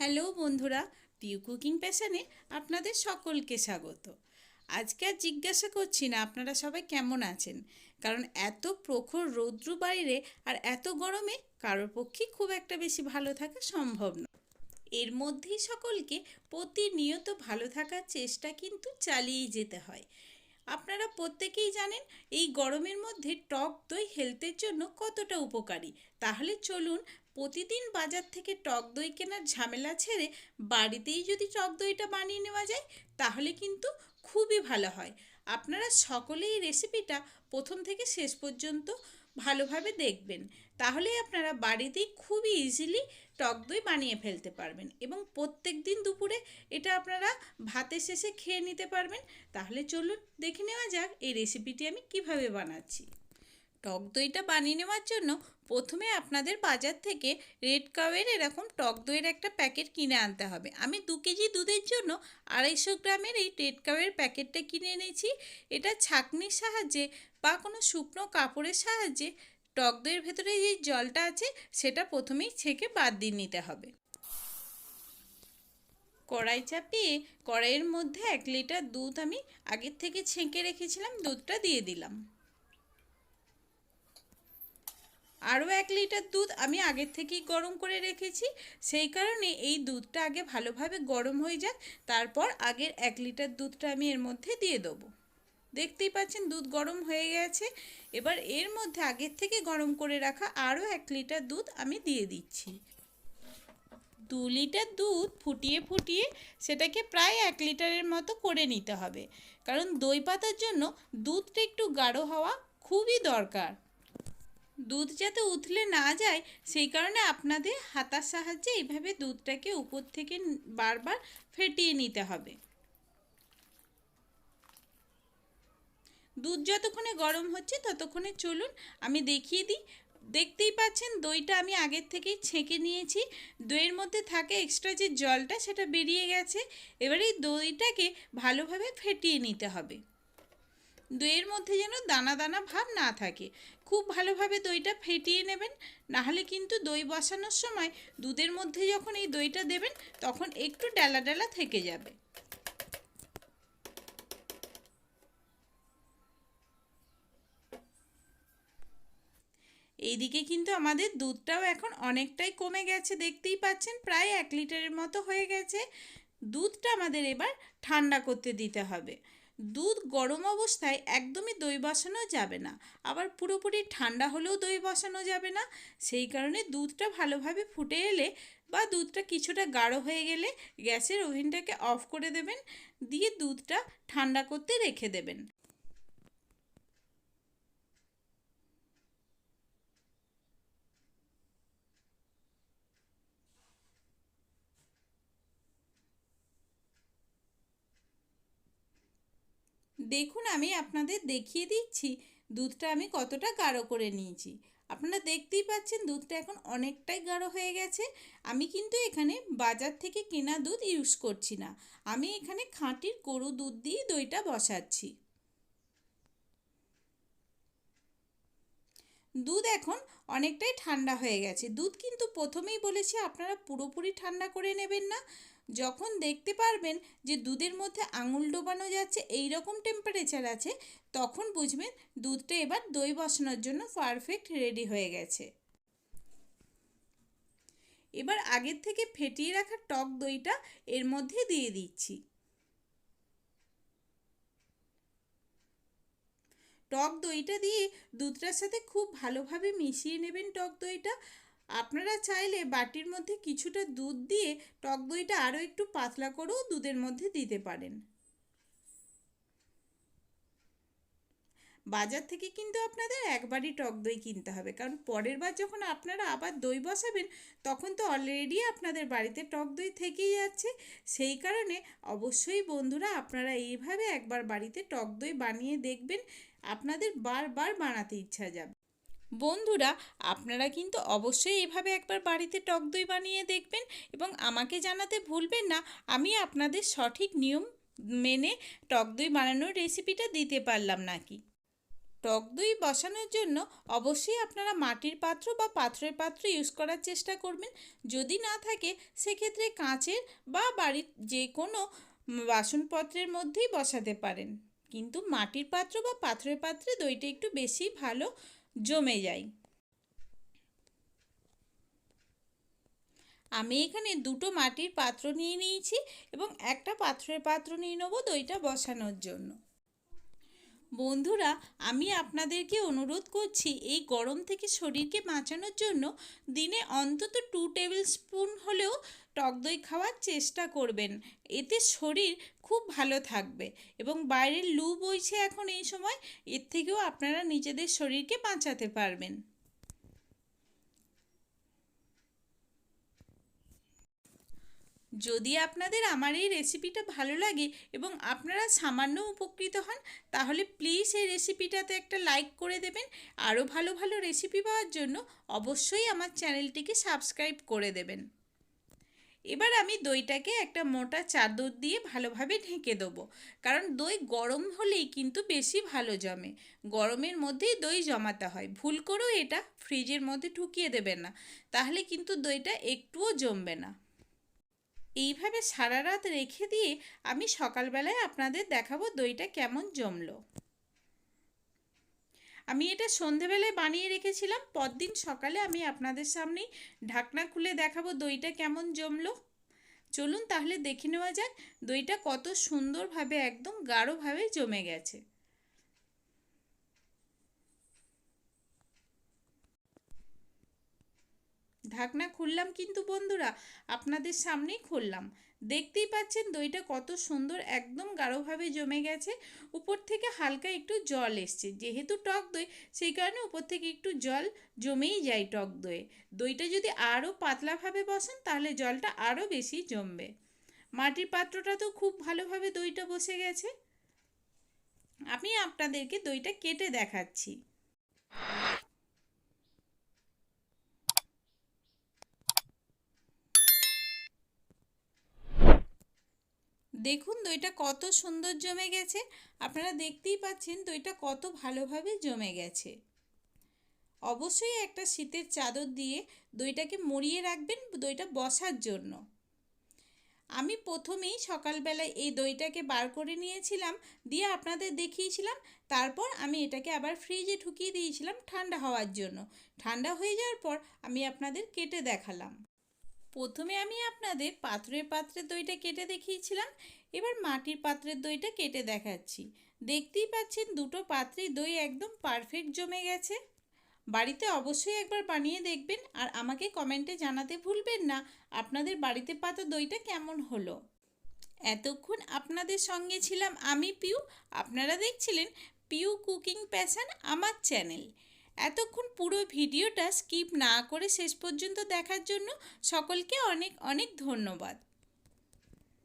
Hello বন্ধুরা টিউ cooking প্যাশনে আপনাদের সকলকে স্বাগত। আজকে আর জিজ্ঞাসা করছি না আপনারা সবাই কেমন আছেন? কারণ এত প্রখর রৌদ্র বাইরে আর এত গরমে কারোর পক্ষে খুব একটা বেশি ভালো থাকা সম্ভব নয় এর মধ্যেই সকলকে প্রতিনিয়ত ভালো থাকার চেষ্টা কিন্তু চালিয়েই যেতে হয়। আপনারা প্রত্যেকেই জানেন, এই গরমের মধ্যে টক দই হেলথের জন্য কতটা উপকারী। তাহলে চলুন প্রতিদিন বাজার থেকে টক দই কেনার ঝামেলা ছেড়ে বাড়িতেই যদি টক দইটা বানিয়ে নেওয়া যায়, তাহলে কিন্তু খুবই ভালো হয়। আপনারা সকলেই রেসিপিটা প্রথম থেকে শেষ পর্যন্ত ভালোভাবে দেখবেন। তাহলে আপনারা বাড়িতেই খুবই ইজিলি টক দই বানিয়ে ফেলতে পারবেন এবং প্রত্যেক দিন দুপুরে এটা আপনারা ভাতের শেষে খেয়ে নিতে পারবেন। তাহলে চলুন দেখে নেওয়া যাক এই রেসিপিটি আমি কীভাবে বানাচ্ছি। টক দইটা বানিয়ে নেওয়ার জন্য প্রথমে আপনাদের বাজার থেকে রেড কাওয়ের এরকম টক দইয়ের একটা প্যাকেট কিনে আনতে হবে। আমি দু কেজি দুধের জন্য আড়াইশো গ্রামের এই রেড কাওয়ের প্যাকেটটা কিনে এনেছি। এটা ছাঁকনির সাহায্যে বা কোনো শুকনো কাপড়ের সাহায্যে টক দইয়ের ভেতরে যে জলটা আছে সেটা প্রথমেই ছেঁকে বাদ দিয়ে নিতে হবে। কড়াই চাপিয়ে কড়াইয়ের মধ্যে এক লিটার দুধ আমি আগের থেকে ছেঁকে রেখেছিলাম, দুধটা দিয়ে দিলাম। আরও এক লিটার দুধ আমি আগের থেকেই গরম করে রেখেছি। সেই কারণে এই দুধটা আগে ভালোভাবে গরম হয়ে যাক, তারপর আগের এক লিটার দুধটা আমি এর মধ্যে দিয়ে দেবো। দেখতেই পাচ্ছেন দুধ গরম হয়ে গেছে। এবার এর মধ্যে আগের থেকে গরম করে রাখা আরও এক লিটার দুধ আমি দিয়ে দিচ্ছি। দু লিটার দুধ ফুটিয়ে ফুটিয়ে সেটাকে প্রায় এক লিটারের মতো করে নিতে হবে। কারণ দই পাতার জন্য দুধটা একটু গাঢ় হওয়া খুবই দরকার। দুধ যাতে উথলে না যায়, সেই কারণে আপনাদের হাতার সাহায্যে এইভাবে দুধটাকে উপর থেকে বারবার ফেটিয়ে নিতে হবে। দুধ যতক্ষণে গরম হচ্ছে ততক্ষণে চলুন, আমি দেখিয়ে দিই। দেখতেই পাচ্ছেন দইটা আমি আগের থেকেই ছেঁকে নিয়েছি। দইয়ের মধ্যে থাকে এক্সট্রা যে জলটা, সেটা বেরিয়ে গেছে। এবার এই দইটাকে ভালোভাবে ফেটিয়ে নিতে হবে। দইয়ের মধ্যে যেন দানা দানা ভাব না থাকে। খুব ভালোভাবে দইটা ফেটিয়ে নেবেন। নাহলে কিন্তু দই বসানোর সময় দুধের মধ্যে যখন এই দইটা দেবেন, তখন একটু ডালা ডালা থেকে যাবে। এইদিকে কিন্তু আমাদের দুধটাও এখন অনেকটাই কমে গেছে। দেখতেই পাচ্ছেন, প্রায় এক লিটারের মতো হয়ে গেছে। দুধটা আমাদের এবার ঠান্ডা করতে দিতে হবে। দুধ গরম অবস্থায় একদমই দই বসানো যাবে না। আবার পুরোপুরি ঠান্ডা হলেও দই বসানো যাবে না। সেই কারণে দুধটা ভালোভাবে ফুটে এলে বা দুধটা কিছুটা গাঢ় হয়ে গেলে গ্যাসের ওভেনটাকে অফ করে দেবেন। দিয়ে দুধটা ঠান্ডা করতে রেখে দেবেন। দেখুন আমি আপনাদের দেখিয়ে দিচ্ছি, দুধটা আমি কতটা গাঢ় করে নিয়েছি। আপনারা দেখতেই পাচ্ছেন দুধটা এখন অনেকটাই গাঢ় হয়ে গেছে। আমি কিন্তু এখানে বাজার থেকে কেনা দুধ ইউজ করছি না। আমি এখানে খাঁটির গরু দুধ দিয়ে দইটা বসাচ্ছি। দুধ এখন অনেকটাই ঠান্ডা হয়ে গেছে। দুধ কিন্তু প্রথমেই বলেছি আপনারা পুরোপুরি ঠান্ডা করে নেবেন না। যখন দেখতে পারবেন যে দুধের মধ্যে আঙুল ডোবানো যাচ্ছে এই রকম টেম্পারেচার আছে, তখন বুঝবেন দুধটা এবার দই বসানোর জন্য পারফেক্ট রেডি হয়ে গেছে। এবার আগের থেকে ফেটিয়ে রাখা টক দইটা এর মধ্যে দিয়ে দিচ্ছি। টক দইটা দিয়ে দুধটার সাথে খুব ভালোভাবে মিশিয়ে নেবেন টক দইটা। আপনারা চাইলে বাটির মধ্যে কিছুটা দুধ দিয়ে টক দইটা আরও একটু পাতলা করেও দুধের মধ্যে দিতে পারেন। বাজার থেকে কিন্তু আপনাদের একবারই টক দই কিনতে হবে, কারণ পরের বার যখন আপনারা আবার দই বসাবেন, তখন তো অলরেডি আপনাদের বাড়িতে টক দই থেকেই যাচ্ছে। সেই কারণে অবশ্যই বন্ধুরা আপনারা এইভাবে একবার বাড়িতে টক দই বানিয়ে দেখবেন, আপনাদের বারবার বানাতে ইচ্ছা যাবে। বন্ধুরা, আপনারা কিন্তু অবশ্যই এভাবে একবার বাড়িতে টক দই বানিয়ে দেখবেন এবং আমাকে জানাতে ভুলবেন না, আমি আপনাদের সঠিক নিয়ম মেনে টক দই বানানোর রেসিপিটা দিতে পারলাম নাকি। টক দই বসানোর জন্য অবশ্যই আপনারা মাটির পাত্র বা পাত্রের পাত্র ইউজ করার চেষ্টা করবেন। যদি না থাকে, সেক্ষেত্রে কাঁচের বা বাড়ির যে কোনো বাসনপত্রের মধ্যেই বসাতে পারেন। কিন্তু মাটির পাত্র বা পাত্রের পাত্রে দইটা একটু বেশি ভালো জমে যায়। আমি এখানে দুটো মাটির পাত্র নিয়ে নিয়েছি এবং একটা পাত্রের পাত্র নিয়ে নেব দইটা বসানোর জন্য। বন্ধুরা, আমি আপনাদেরকে অনুরোধ করছি এই গরম থেকে শরীরকে বাঁচানোর জন্য দিনে অন্তত টু টেবিল স্পুন হলেও টক দই খাওয়ার চেষ্টা করবেন। এতে শরীর খুব ভালো থাকবে এবং বাইরের লু বইছে এখন এই সময়, এর থেকেও আপনারা নিজেদের শরীরকে বাঁচাতে পারবেন। যদি আপনাদের আমার এই রেসিপিটা ভালো লাগে এবং আপনারা সামান্য উপকৃত হন, তাহলে প্লিজ এই রেসিপিটাতে একটা লাইক করে দেবেন। আরও ভালো ভালো রেসিপি পাওয়ার জন্য অবশ্যই আমার চ্যানেলটিকে সাবস্ক্রাইব করে দেবেন। এবার আমি দইটাকে একটা মোটা চাদর দিয়ে ভালোভাবে ঢেকে দেবো। কারণ দই গরম হলেই কিন্তু বেশি ভালো জমে। গরমের মধ্যেই দই জমাতে হয়। ভুল করেও এটা ফ্রিজের মধ্যে ঢুকিয়ে দেবেন না। তাহলে কিন্তু দইটা একটুও জমবে না। এইভাবে সারা রাত রেখে দিয়ে আমি সকালবেলায় আপনাদের দেখাবো দইটা কেমন জমলো। আমি এটা সন্ধেবেলায় বানিয়ে রেখেছিলাম, পরদিন সকালে আমি আপনাদের সামনেই ঢাকনা খুলে দেখাবো দইটা কেমন জমলো। চলুন তাহলে দেখে নেওয়া যাক দইটা কত সুন্দরভাবে, একদম গাঢ়ভাবে জমে গেছে। ঢাকনা খুললাম কিন্তু বন্ধুরা, আপনাদের সামনেই খুললাম। দেখতেই পাচ্ছেন দইটা কত সুন্দর, একদম গাঢ়ভাবে জমে গেছে। উপর থেকে হালকা একটু জল এসছে। যেহেতু টক দই, সেই কারণে উপর থেকে একটু জল জমেই যায় টক দইয়ে দইটা যদি আরও পাতলাভাবে বসান, তাহলে জলটা আরও বেশি জমবে। মাটির পাত্রটা তো খুব ভালোভাবে দইটা বসে গেছে। আমি আপনাদেরকে দইটা কেটে দেখাচ্ছি। দেখুন দইটা কত সুন্দর জমে গেছে। আপনারা দেখতেই পাচ্ছেন দইটা কত ভালোভাবে জমে গেছে। অবশ্যই একটা শীতের চাদর দিয়ে দইটাকে মরিয়ে রাখবেন, দইটা বসার জন্য। আমি প্রথমেই সকালবেলায় এই দইটাকে বার করে নিয়েছিলাম, দিয়ে আপনাদের দেখিয়েছিলাম, তারপর আমি এটাকে আবার ফ্রিজে ঢুকিয়ে দিয়েছিলাম ঠান্ডা হওয়ার জন্য। ঠান্ডা হয়ে যাওয়ার পর আমি আপনাদের কেটে দেখালাম। প্রথমে আমি আপনাদের পাত্রের পাত্রের দইটা কেটে দেখিয়েছিলাম, এবার মাটির পাত্রের দইটা কেটে দেখাচ্ছি। দেখতেই পাচ্ছেন দুটো পাত্রের দই একদম পারফেক্ট জমে গেছে। বাড়িতে অবশ্যই একবার বানিয়ে দেখবেন আর আমাকে কমেন্টে জানাতে ভুলবেন না আপনাদের বাড়িতে পাতা দইটা কেমন হলো। এতক্ষণ আপনাদের সঙ্গে ছিলাম আমি পিউ। আপনারা দেখছিলেন পিউ কুকিং প্যাশন আমার চ্যানেল। এতক্ষণ পুরো ভিডিওটা স্কিপ না করে শেষ পর্যন্ত দেখার জন্য সকলকে অনেক অনেক ধন্যবাদ।